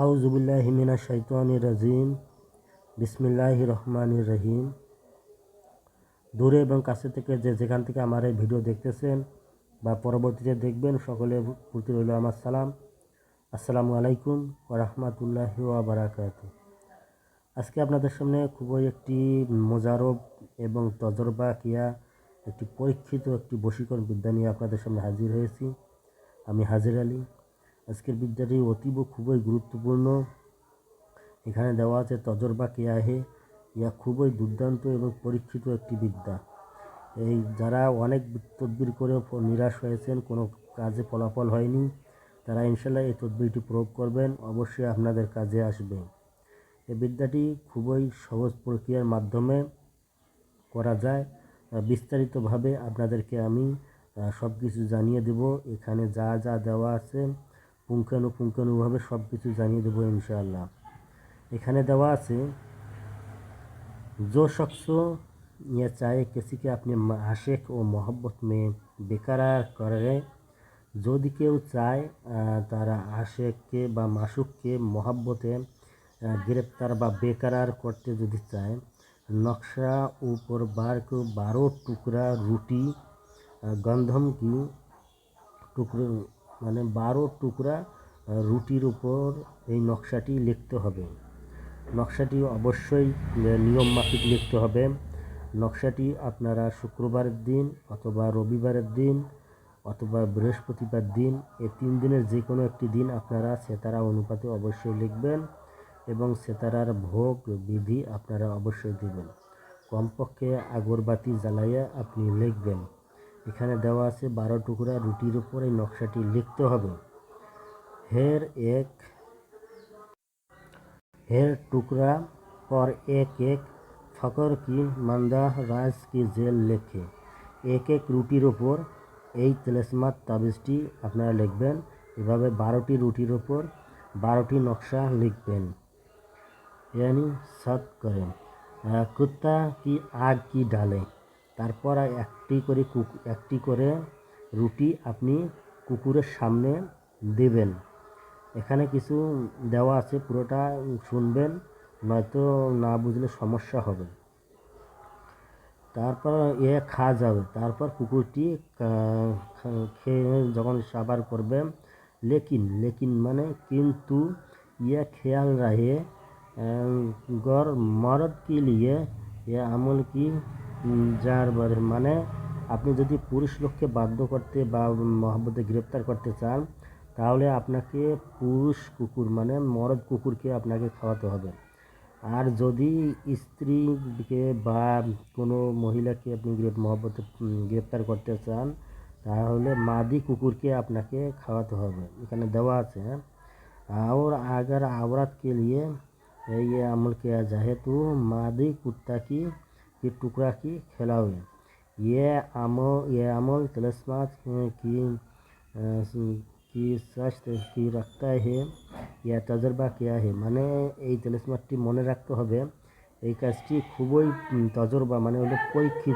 আউজুবিল্লাহ হিমিনা শৈতানির রাজিম। বিসমিল্লাহ রহমান রহিম। দূরে এবং কাছে থেকে যে যেখান থেকে আমার এই ভিডিও দেখতেছেন বা পরবর্তীতে দেখবেন, সকলে প্রতি রইল আমার সালাম। আসসালামু আলাইকুম রহমতুল্লাহ বারাকাত আজকে আপনাদের সামনে খুবই একটি মোজারব এবং তজরবা কিয়া, একটি পরীক্ষিত একটি বশীকরণ বিদ্যা নিয়ে আপনাদের সামনে হাজির হয়েছি। আমি হাজির আলী। আজকের বিদ্যাটি অতীব খুবই গুরুত্বপূর্ণ। এখানে দেওয়া আছে তজরবা কেয়াহে ইয়া খুবই দুর্দান্ত এবং পরীক্ষিত একটি বিদ্যা। এই যারা অনেক তদবির করে নিরাশ হয়েছেন, কোনো কাজে ফলাফল হয়নি, তারা ইনশাল্লাহ এই তদবিরটি প্রয়োগ করবেন। অবশ্যই আপনাদের কাজে আসবে। এই বিদ্যাটি খুবই সহজ প্রক্রিয়ার মাধ্যমে করা যায়। বিস্তারিতভাবে আপনাদেরকে আমি সব কিছু জানিয়ে দেব। এখানে যা যা দেওয়া আছে পুঙ্খানুপুঙ্খানুভাবে সব কিছু জানিয়ে দেবো ইনশাআল্লাহ এখানে দেওয়া আছে जो शख्स यह चाहे किसी के अपने आशिक ও মহব্বত মে বেকারার করে যদি কেউ চায় তারা আশেককে বা মাসুককে মহাব্বতে গ্রেপ্তার বা বেকারার করতে যদি চায় নকশা উপর বার को बारह टुकड़ा रोटी गंधम की টুকরো মানে বারো টুকরা রুটির উপর এই নকশাটি লিখতে হবে। নকশাটি অবশ্যই নিয়ম মাফিক লিখতে হবে। নকশাটি আপনারা শুক্রবারের দিন অথবা রবিবারের দিন অথবা বৃহস্পতিবার দিন এই তিন দিনের যে কোনো একটি দিন আপনারা সেতারা অনুপাতে অবশ্যই লিখবেন এবং সেতারার ভোগ বিধি আপনারা অবশ্যই দেবেন। কমপক্ষে আগরবাতি জ্বালাইয়া আপনি লিখবেন। এখানে দেওয়া আছে বারো টুকরা রুটির উপর এই নকশাটি লিখতে হবে। হের এক, হের টুকরা পর এক এক, ফকর কি মান্দা রাজ কি জেল লেখে। এক এক রুটির ওপর এই তেলেসমাত তাবিজটি আপনারা লিখবেন। এভাবে বারোটি রুটির ওপর বারোটি নকশা লিখবেন। यानी সৎ করেন কুত্তা কি আগ কি ডালে? তারপর একটি করে একটি করে রুটি আপনি কুকুরের সামনে দেবেন। এখানে কিছু দেওয়া আছে, পুরোটা শুনবেন, নয়তো না বুঝলে সমস্যা হবে। তারপর এ খাওয়া যাবে। তারপর কুকুরটি খেয়ে যখন সাবার করবে, লেকিন লেকিন মানে কিন্তু ইয়ে খেয়াল রাহে গর মরদ কি লিয়ে এ আমল কি যার মানে আপনি যদি পুরুষ লোককে বাধ্য করতে বা মহব্বতে গ্রেপ্তার করতে চান তাহলে আপনাকে পুরুষ কুকুর মানে মরদ কুকুরকে আপনাকে খাওয়াতে হবে আর যদি স্ত্রীকে বা কোনো মহিলাকে আপনি মহব্বতে গ্রেপ্তার করতে চান তাহলে মাদি কুকুরকে আপনাকে খাওয়াতে হবে এখানে দেওয়া আছে হ্যাঁ और अगर औरत के लिए ये अमल किया जाए तो मादी कुत्ता की की टुकड़ा की खिलावे ये अमल ये अमल तलस्मात की কি স্বাস্থ্য কি রাখতে হে ইয়া তজরবা কেয়া হে মানে এই তেলেসমাতটি মনে রাখতে হবে এই কাজটি খুবই তজরবা মানে হলো পরীক্ষিত